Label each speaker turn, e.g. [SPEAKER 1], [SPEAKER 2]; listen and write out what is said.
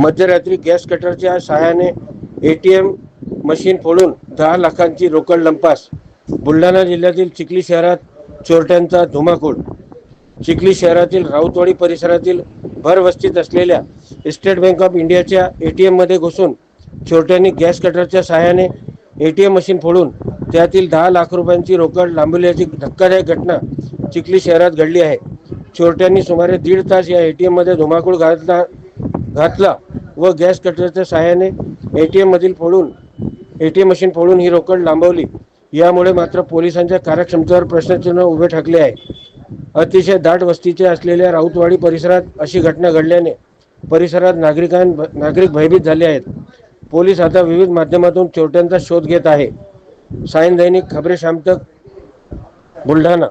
[SPEAKER 1] मध्यरात्री गॅस कटरच्या सहाय्याने एटीएम मशीन फोडून दहा लाखांची रोकड लंपास. बुलढाणा जिल्ह्यातील चिखली शहरात चोरट्यांचा धुमाकूळ. चिखली शहरातील राऊतवाडी परिसरातील भरवस्तीत असलेल्या स्टेट बँक ऑफ इंडियाच्या एटीएममध्ये घुसून चोरट्यांनी गॅस कटरच्या सहाय्याने एटीएम मशीन फोडून त्यातील दहा लाख रुपयांची रोकड लांबवल्याची धक्कादायक घटना चिखली शहरात घडली आहे. चोरट्यांनी सुमारे दीड तास या एटीएममध्ये धुमाकूळ घातला घातला व गॅस कटरच्या सहाय्याने टी एममधील फोडून एम मशीन फोडून ही रोकड लांबवली. यामुळे मात्र पोलिसांच्या कार्यक्षमतेवर प्रश्नचिन्ह उभे ठाकले आहे. अतिशय दाट वस्तीचे असलेल्या राऊतवाडी परिसरात अशी घटना घडल्याने परिसरात नागरिकां नागरिक भयभीत झाले आहेत. पोलीस आता विविध माध्यमातून चोरट्यांचा शोध घेत आहे. सायन दैनिक खबरे शामतक बुलढाणा.